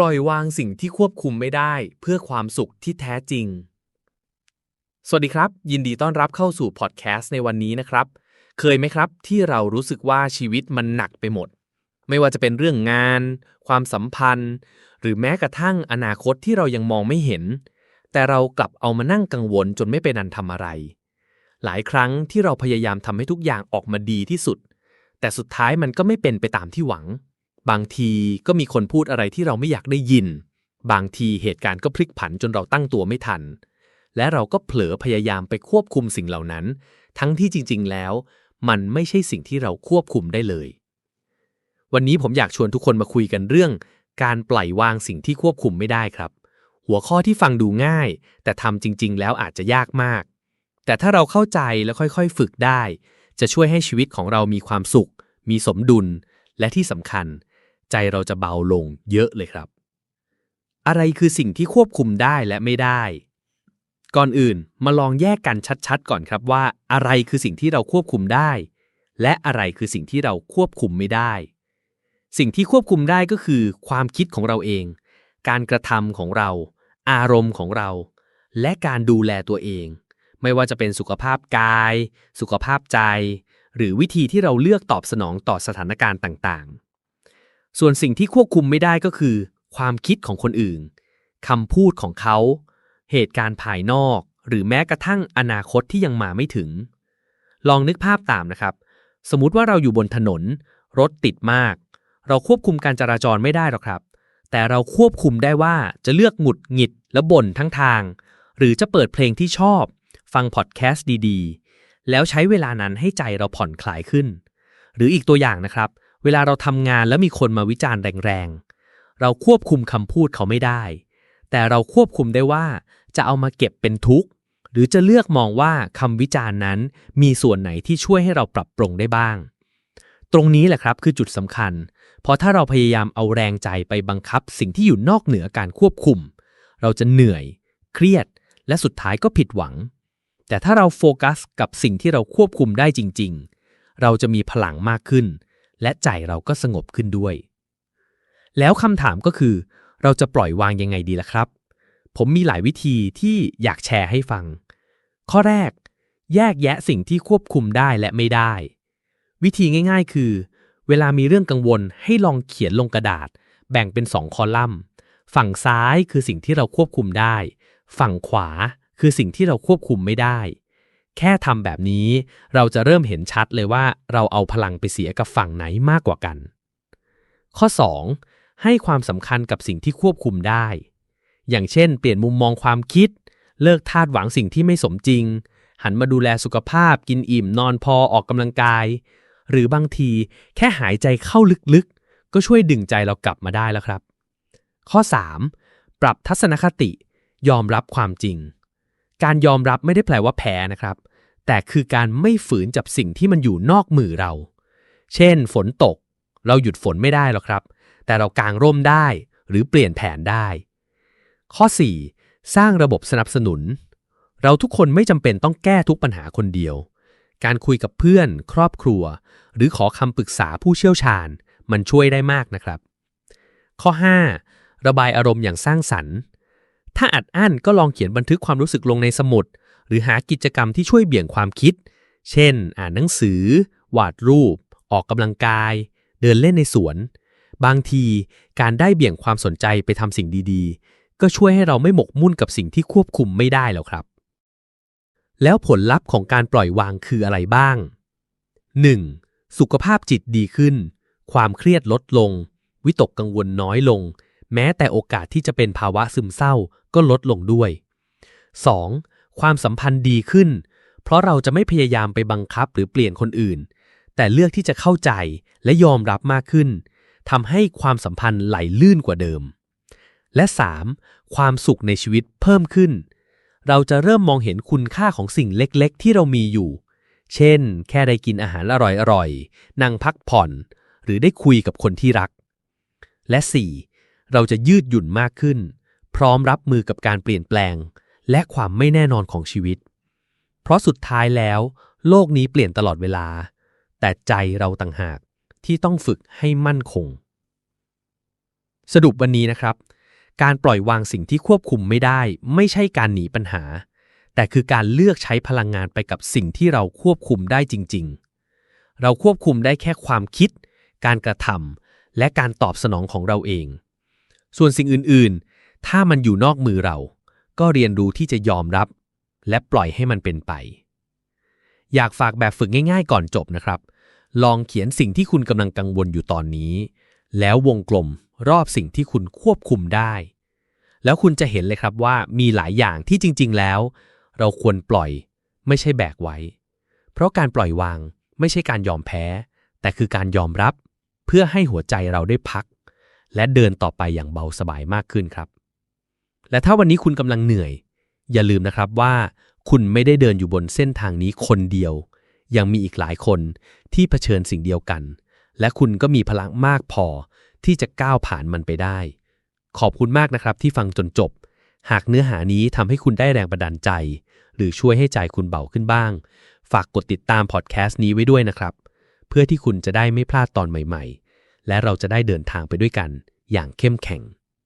ปล่อยวางสิ่งที่ควบคุมไม่ได้เพื่อความสุขที่แท้จริง สวัสดีครับ ยินดีต้อนรับเข้าสู่พอดแคสต์ในวันนี้นะครับ เคยไหมครับที่เรารู้สึกว่าชีวิตมันหนักไปหมด ไม่ว่าจะเป็นเรื่องงาน ความสัมพันธ์ หรือแม้กระทั่งอนาคตที่เรายังมองไม่เห็น แต่เรากลับเอามานั่งกังวลจนไม่เป็นอันทำอะไร หลายครั้งที่เราพยายามทำให้ทุกอย่างออกมาดีที่สุด แต่สุดท้ายมันก็ไม่เป็นไปตามที่หวัง บางทีก็มีคนพูดอะไรที่เราไม่อยากได้ยิน บางทีเหตุการณ์ก็พลิกผันจนเราตั้งตัวไม่ทัน และเราก็เผลอพยายามไปควบคุมสิ่งเหล่านั้น ทั้งที่จริง ๆ แล้ว มันไม่ใช่สิ่งที่เราควบคุมได้เลย วันนี้ผมอยากชวนทุกคนมาคุยกันเรื่อง การปล่อยวางสิ่งที่ควบคุมไม่ได้ครับ หัวข้อที่ฟังดูง่าย แต่ทำจริง ๆ แล้วอาจจะยากมาก แต่ถ้าเราเข้าใจและค่อยๆ ฝึกได้ จะช่วยให้ชีวิตของเรามีความสุข มีสมดุลและที่สำคัญ ใจเราจะเบาลงเยอะเลยครับ อะไรคือสิ่งที่ควบคุมได้และไม่ได้ ก่อนอื่นมาลองแยกกันชัดๆ ก่อนครับว่า อะไรคือสิ่งที่เราควบคุมได้ และอะไรคือสิ่งที่เราควบคุมไม่ได้ สิ่งที่ควบคุมได้ก็คือ ความคิดของเราเอง การกระทำของเรา อารมณ์ของเรา และการดูแลตัวเอง ไม่ว่าจะเป็นสุขภาพกาย สุขภาพใจ หรือวิธีที่เราเลือกตอบสนองต่อสถานการณ์ต่างๆ ส่วนสิ่งที่ควบคุมไม่ได้ก็คือ ความคิดของคนอื่นคำพูดของเขา เหตุการณ์ภายนอก หรือแม้กระทั่งอนาคตที่ยังมาไม่ถึง ลองนึกภาพตามนะครับ สมมติว่าเราอยู่บนถนน รถติดมาก เราควบคุมการจราจรไม่ได้หรอกครับ แต่เราควบคุมได้ว่าจะเลือกหงุดหงิดและบ่นทั้งทาง หรือจะเปิดเพลงที่ชอบ ฟังพอดแคสต์ดีๆ แล้วใช้เวลานั้นให้ใจเราผ่อนคลายขึ้น หรืออีกตัวอย่างนะครับเเวลาเราทำงานแล้วมีคนมาวิจารณ์แรงๆ เราควบคุมคำพูดเขาไม่ได้ แต่เราควบคุมได้ว่า จะเอามาเก็บเป็นทุกข์ หรือจะเลือกมองว่าคำวิจารณ์นั้น มีส่วนไหนที่ช่วยให้เราปรับปรุงได้บ้าง ตรงนี้แหละครับคือจุดสำคัญ เพราะถ้าเราพยายามเอาแรงใจไปบังคับ สิ่งที่อยู่นอกเหนือการควบคุม เราจะเหนื่อย เครียด และสุดท้ายก็ผิดหวัง แต่ถ้าเราโฟกัสกับสิ่งที่เราควบคุมได้จริง ๆ เราจะมีพลังมากขึ้น และใจเราก็สงบขึ้นด้วย แล้วคำถามก็คือ เราจะปล่อยวางยังไงดีล่ะครับ ผมมีหลายวิธีที่อยากแชร์ให้ฟัง ข้อแรก แยกแยะสิ่งที่ควบคุมได้และไม่ได้ วิธีง่าย ๆ คือ เวลามีเรื่องกังวลให้ลองเขียนลงกระดาษ แบ่งเป็นสองคอลัมน์ ฝั่งซ้ายคือสิ่งที่เราควบคุมได้ ฝั่งขวาคือสิ่งที่เราควบคุมไม่ได้ แค่ทำแบบนี้เราจะเริ่มเห็นชัดเลยว่าเราเอาพลังไปเสียกับฝั่งไหนมากกว่ากัน ข้อ 2. ให้ความสำคัญกับสิ่งที่ควบคุมได้ อย่างเช่น เปลี่ยนมุมมองความคิด เลิกทาดหวังสิ่งที่ไม่สมจริง หันมาดูแลสุขภาพ กินอิ่ม นอนพอออกกำลังกาย หรือบางทีแค่หายใจเข้าลึกๆ ก็ช่วยดึงใจเรากลับมาได้แล้วครับ ข้อ 3. ปรับทัศนคติ ยอมรับความจริง การยอมรับไม่ได้แปลว่าแพ้นะครับ แต่คือการไม่ฝืนจับสิ่งที่มันอยู่นอกมือเรา เช่น ฝนตก เราหยุดฝนไม่ได้หรอกครับ แต่เรากางร่มได้หรือเปลี่ยนแผนได้ ข้อ 4. สร้างระบบสนับสนุน เราทุกคนไม่จำเป็นต้องแก้ทุกปัญหาคนเดียว การคุยกับเพื่อน ครอบครัว หรือขอคำปรึกษาผู้เชี่ยวชาญ มันช่วยได้มากนะครับ ข้อ 5. ระบายอารมณ์อย่างสร้างสรรค์ ถ้าอัดอั้นก็ลองเขียนบันทึกความรู้สึกลงในสมุด หรือหากิจกรรมที่ช่วยเบี่ยงความคิด เช่น อ่านหนังสือ วาดรูป ออกกำลังกาย เดินเล่นในสวน บางทีการได้เบี่ยงความสนใจไปทำสิ่งดีๆ ก็ช่วยให้เราไม่หมกมุ่นกับสิ่งที่ควบคุมไม่ได้แล้วครับ แล้วผลลัพธ์ของการปล่อยวางคืออะไรบ้าง 1. สุขภาพจิตดีขึ้น ความเครียดลดลง วิตกกังวลน้อยลง แม้แต่โอกาสที่จะเป็นภาวะซึมเศร้าก็ลดลงด้วย 2. ความสัมพันธ์ดีขึ้น เพราะเราจะไม่พยายามไปบังคับหรือเปลี่ยนคนอื่น แต่เลือกที่จะเข้าใจและยอมรับมากขึ้นทำให้ความสัมพันธ์ไหลลื่นกว่าเดิม และ 3. ความสุขในชีวิตเพิ่มขึ้น เราจะเริ่มมองเห็นคุณค่าของสิ่งเล็กๆ ที่เรามีอยู่ เช่น แค่ได้กินอาหารอร่อยๆ นั่งพักผ่อน หรือได้คุยกับคนที่รัก และ 4. เราจะยืดหยุ่นมากขึ้น พร้อมรับมือกับการเปลี่ยนแปลง และความไม่แน่นอนของชีวิต เพราะสุดท้ายแล้ว โลกนี้เปลี่ยนตลอดเวลา แต่ใจเราต่างหากที่ต้องฝึกให้มั่นคง สรุปวันนี้นะครับ การปล่อยวางสิ่งที่ควบคุมไม่ได้ ไม่ใช่การหนีปัญหา แต่คือการเลือกใช้พลังงานไปกับสิ่งที่เราควบคุมได้จริง ๆ เราควบคุมได้แค่ความคิด การกระทำและการตอบสนองของเราเอง ส่วนสิ่งอื่นๆ ถ้ามันอยู่นอกมือเรา ก็เรียนรู้ที่จะยอมรับ และปล่อยให้มันเป็นไป อยากฝากแบบฝึกง่าย ๆ ก่อนจบนะครับ ลองเขียนสิ่งที่คุณกำลังกังวลอยู่ตอนนี้ แล้ววงกลมรอบสิ่งที่คุณควบคุมได้ แล้วคุณจะเห็นเลยครับว่ามีหลายอย่างที่จริง ๆ แล้ว เราควรปล่อยไม่ใช่แบกไว้ เพราะการปล่อยวางไม่ใช่การยอมแพ้ แต่คือการยอมรับ เพื่อให้หัวใจเราได้พัก และเดินต่อไปอย่างเบาสบายมากขึ้นครับ และถ้าวันนี้คุณกำลังเหนื่อย อย่าลืมนะครับว่าคุณไม่ได้เดินอยู่บนเส้นทางนี้คนเดียว ยังมีอีกหลายคนที่เผชิญสิ่งเดียวกัน และคุณก็มีพลังมากพอที่จะก้าวผ่านมันไปได้ ขอบคุณมากนะครับที่ฟังจนจบ หากเนื้อหานี้ทำให้คุณได้แรงบันดาลใจ หรือช่วยให้ใจคุณเบาขึ้นบ้าง ฝากกดติดตามพอดแคสต์นี้ไว้ด้วยนะครับ เพื่อที่คุณจะได้ไม่พลาดตอนใหม่ ๆ และเราจะได้เดินทางไปด้วยกันอย่างเข้มแข็ง